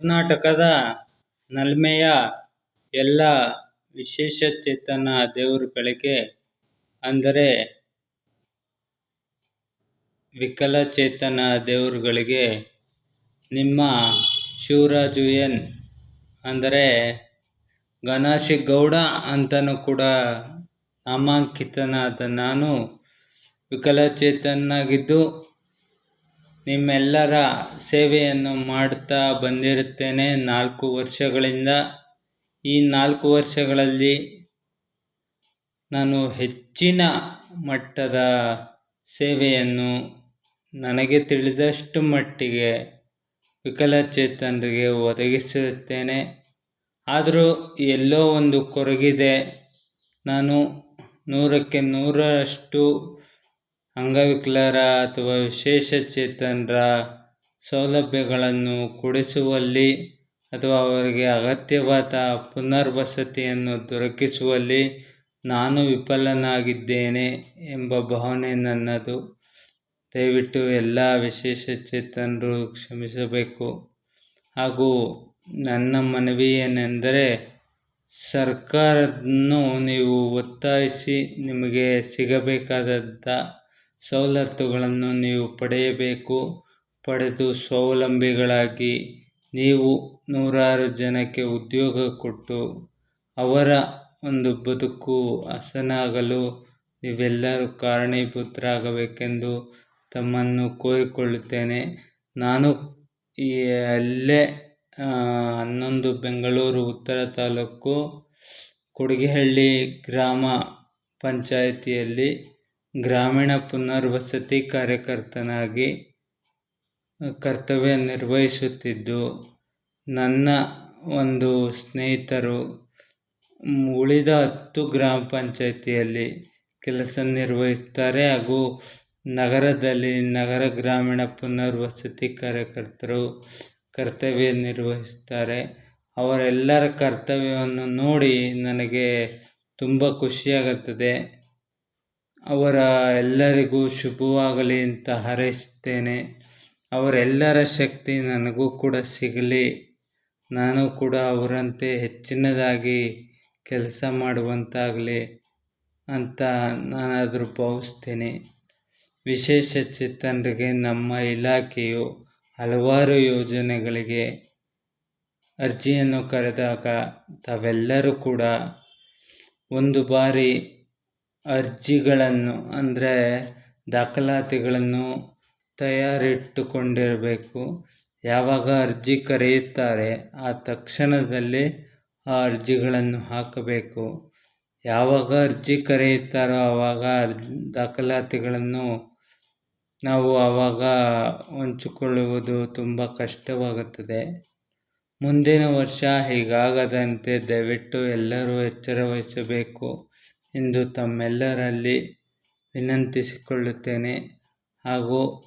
ಕರ್ನಾಟಕದ ನಲ್ಮೆಯ ಎಲ್ಲ ವಿಶೇಷಚೇತನ ದೇವರುಗಳಿಗೆ ಅಂದರೆ ವಿಕಲಚೇತನ ದೇವರುಗಳಿಗೆ ನಿಮ್ಮ ಶಿವರಾಜು ಎನ್ ಅಂದರೆ ಗಣೇಶಗೌಡ ಅಂತಲೂ ಕೂಡ ನಾಮಾಂಕಿತನಾದ ನಾನು ವಿಕಲಚೇತನಾಗಿದ್ದು ನಿಮ್ಮೆಲ್ಲರ ಸೇವೆಯನ್ನು ಮಾಡುತ್ತಾ ಬಂದಿರುತ್ತೇನೆ ನಾಲ್ಕು ವರ್ಷಗಳಿಂದ. ಈ ನಾಲ್ಕು ವರ್ಷಗಳಲ್ಲಿ ನಾನು ಹೆಚ್ಚಿನ ಮಟ್ಟದ ಸೇವೆಯನ್ನು ನನಗೆ ತಿಳಿದಷ್ಟು ಮಟ್ಟಿಗೆ ವಿಕಲಚೇತನರಿಗೆ ಒದಗಿಸುತ್ತೇನೆ. ಆದರೂ ಎಲ್ಲೋ ಒಂದು ಕೊರಗಿದೆ. ನಾನು ನೂರಕ್ಕೆ ನೂರರಷ್ಟು ಅಂಗವಿಕಲರ ಅಥವಾ ವಿಶೇಷಚೇತನರ ಸೌಲಭ್ಯಗಳನ್ನು ಕೊಡಿಸುವಲ್ಲಿ ಅಥವಾ ಅವರಿಗೆ ಅಗತ್ಯವಾದ ಪುನರ್ವಸತಿಯನ್ನು ದೊರಕಿಸುವಲ್ಲಿ ನಾನು ವಿಫಲನಾಗಿದ್ದೇನೆ ಎಂಬ ಭಾವನೆ ನನ್ನದು. ದಯವಿಟ್ಟು ಎಲ್ಲ ವಿಶೇಷಚೇತನರು ಕ್ಷಮಿಸಬೇಕು. ಹಾಗೂ ನನ್ನ ಮನವಿ ಏನೆಂದರೆ ಸರ್ಕಾರವನ್ನು ನೀವು ಒತ್ತಾಯಿಸಿ ನಿಮಗೆ ಸಿಗಬೇಕಾದಂಥ ಸವಲತ್ತುಗಳನ್ನು ನೀವು ಪಡೆಯಬೇಕು. ಪಡೆದು ಸ್ವಾವಲಂಬಿಗಳಾಗಿ ನೀವು ನೂರಾರು ಜನಕ್ಕೆ ಉದ್ಯೋಗ ಕೊಟ್ಟು ಅವರ ಒಂದು ಬದುಕು ಹಸನಾಗಲು ನೀವೆಲ್ಲರೂ ಕಾರಣೀಭೂತರಾಗಬೇಕೆಂದು ತಮ್ಮನ್ನು ಕೋರಿಕೊಳ್ಳುತ್ತೇನೆ. ನಾನು ಈ ಅಲ್ಲೇ ಹನ್ನೊಂದು ಬೆಂಗಳೂರು ಉತ್ತರ ತಾಲೂಕು ಕೊಡಿಗೆಹಳ್ಳಿ ಗ್ರಾಮ ಪಂಚಾಯಿತಿಯಲ್ಲಿ ಗ್ರಾಮೀಣ ಪುನರ್ವಸತಿ ಕಾರ್ಯಕರ್ತನಾಗಿ ಕರ್ತವ್ಯ ನಿರ್ವಹಿಸುತ್ತಿದ್ದು, ನನ್ನ ಒಂದು ಸ್ನೇಹಿತರು ಉಳಿದ ಹತ್ತು ಗ್ರಾಮ ಪಂಚಾಯಿತಿಯಲ್ಲಿ ಕೆಲಸ ನಿರ್ವಹಿಸ್ತಾರೆ. ಹಾಗೂ ನಗರದಲ್ಲಿ ನಗರ ಗ್ರಾಮೀಣ ಪುನರ್ವಸತಿ ಕಾರ್ಯಕರ್ತರು ಕರ್ತವ್ಯ ನಿರ್ವಹಿಸುತ್ತಾರೆ ಅವರೆಲ್ಲರ ಕರ್ತವ್ಯವನ್ನು ನೋಡಿ ನನಗೆ ತುಂಬ ಖುಷಿಯಾಗುತ್ತದೆ. ಅವರ ಎಲ್ಲರಿಗೂ ಶುಭವಾಗಲಿ ಅಂತ ಹಾರೈಸುತ್ತೇನೆ. ಅವರೆಲ್ಲರ ಶಕ್ತಿ ನನಗೂ ಕೂಡ ಸಿಗಲಿ. ನಾನು ಕೂಡ ಅವರಂತೆ ಹೆಚ್ಚಿನದಾಗಿ ಕೆಲಸ ಮಾಡುವಂತಾಗಲಿ ಅಂತ ನಾನಾದರೂ ಭಾವಿಸ್ತೇನೆ. ವಿಶೇಷಚೇತನರಿಗೆ ನಮ್ಮ ಇಲಾಖೆಯು ಹಲವಾರು ಯೋಜನೆಗಳಿಗೆ ಅರ್ಜಿಯನ್ನು ಕರೆದಾಗ ತಾವೆಲ್ಲರೂ ಕೂಡ ಒಂದು ಬಾರಿ ಅರ್ಜಿಗಳನ್ನು, ಅಂದರೆ ದಾಖಲಾತಿಗಳನ್ನು ತಯಾರಿಟ್ಟುಕೊಂಡಿರಬೇಕು. ಯಾವಾಗ ಅರ್ಜಿ ಕರೆಯುತ್ತಾರೆ, ಆ ತಕ್ಷಣದಲ್ಲಿ ಆ ಅರ್ಜಿಗಳನ್ನು ಹಾಕಬೇಕು. ಯಾವಾಗ ಅರ್ಜಿ ಕರೆಯುತ್ತಾರೋ ಆವಾಗ ದಾಖಲಾತಿಗಳನ್ನು ನಾವು ಆವಾಗ ಹಂಚಿಕೊಳ್ಳುವುದು ತುಂಬ ಕಷ್ಟವಾಗುತ್ತದೆ. ಮುಂದಿನ ವರ್ಷ ಹೀಗಾಗದಂತೆ ದಯವಿಟ್ಟು ಎಲ್ಲರೂ ಎಚ್ಚರ ವಹಿಸಬೇಕು ಎಂದು ತಮ್ಮೆಲ್ಲರಲ್ಲಿ ವಿನಂತಿಸಿಕೊಳ್ಳುತ್ತೇನೆ. ಹಾಗೂ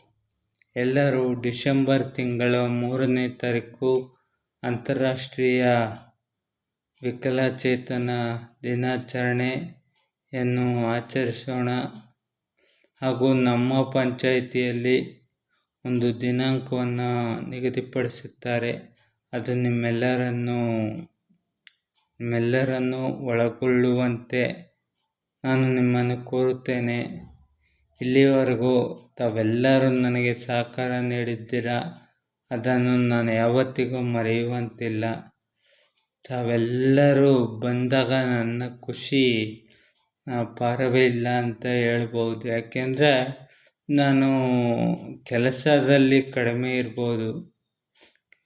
ಎಲ್ಲರೂ ಡಿಸೆಂಬರ್ ತಿಂಗಳ ಮೂರನೇ ತಾರೀಕು ಅಂತಾರಾಷ್ಟ್ರೀಯ ವಿಕಲಚೇತನ ದಿನಾಚರಣೆಯನ್ನು ಆಚರಿಸೋಣ. ಹಾಗೂ ನಮ್ಮ ಪಂಚಾಯಿತಿಯಲ್ಲಿ ಒಂದು ದಿನಾಂಕವನ್ನು ನಿಗದಿಪಡಿಸುತ್ತಾರೆ. ಅದು ನಿಮ್ಮೆಲ್ಲರನ್ನು ನಿಮ್ಮೆಲ್ಲರನ್ನು ಒಳಗೊಳ್ಳುವಂತೆ ನಾನು ನಿಮ್ಮನ್ನು ಕೋರುತ್ತೇನೆ. ಇಲ್ಲಿಯವರೆಗೂ ತಾವೆಲ್ಲರೂ ನನಗೆ ಸಹಕಾರ ನೀಡಿದ್ದೀರಾ? ಅದನ್ನು ನಾನು ಯಾವತ್ತಿಗೂ ಮರೆಯುವಂತಿಲ್ಲ. ತಾವೆಲ್ಲರೂ ಬಂದಾಗ ನನ್ನ ಖುಷಿ ಪಾರವೇ ಇಲ್ಲ ಅಂತ ಹೇಳ್ಬೋದು. ಯಾಕೆಂದರೆ ನಾನು ಕೆಲಸದಲ್ಲಿ ಕಡಿಮೆ ಇರ್ಬೋದು.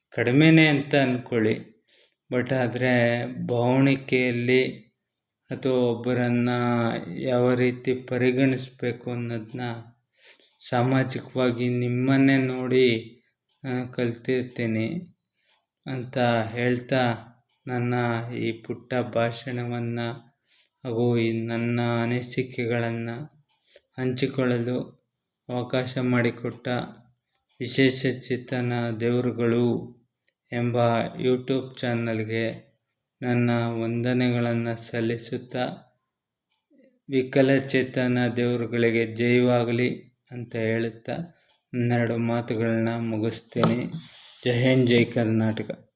ಕಡಿಮೆನೇ ಅಂತ ಅಂದ್ಕೊಳ್ಳಿ ಬಟ್ ಆದರೆ ಭಾವಣಿಕೆಯಲ್ಲಿ ಅಥವಾ ಒಬ್ಬರನ್ನು ಯಾವ ರೀತಿ ಪರಿಗಣಿಸಬೇಕು ಅನ್ನೋದನ್ನ ಸಾಮಾಜಿಕವಾಗಿ ನಿಮ್ಮನ್ನೇ ನೋಡಿ ಕಲ್ತಿರ್ತೀನಿ ಅಂತ ಹೇಳ್ತಾ ನನ್ನ ಈ ಪುಟ್ಟ ಭಾಷಣವನ್ನು ಹಾಗೂ ಈ ನನ್ನ ಅನಿಸಿಕೆಗಳನ್ನು ಹಂಚಿಕೊಳ್ಳಲು ಅವಕಾಶ ಮಾಡಿಕೊಟ್ಟ ವಿಶೇಷ ಚೇತನ ದೇವರುಗಳು ಎಂಬ ಯೂಟ್ಯೂಬ್ ಚಾನಲ್ಗೆ ನನ್ನ ವಂದನೆಗಳನ್ನು ಸಲ್ಲಿಸುತ್ತಾ ವಿಕಲಚೇತನ ದೇವರುಗಳಿಗೆ ಜಯವಾಗಲಿ ಅಂತ ಹೇಳುತ್ತಾ ಹನ್ನೆರಡು ಮಾತುಗಳನ್ನ ಮುಗಿಸ್ತೀನಿ. ಜಯ ಹಿಂದ್, ಜೈ ಕರ್ನಾಟಕ.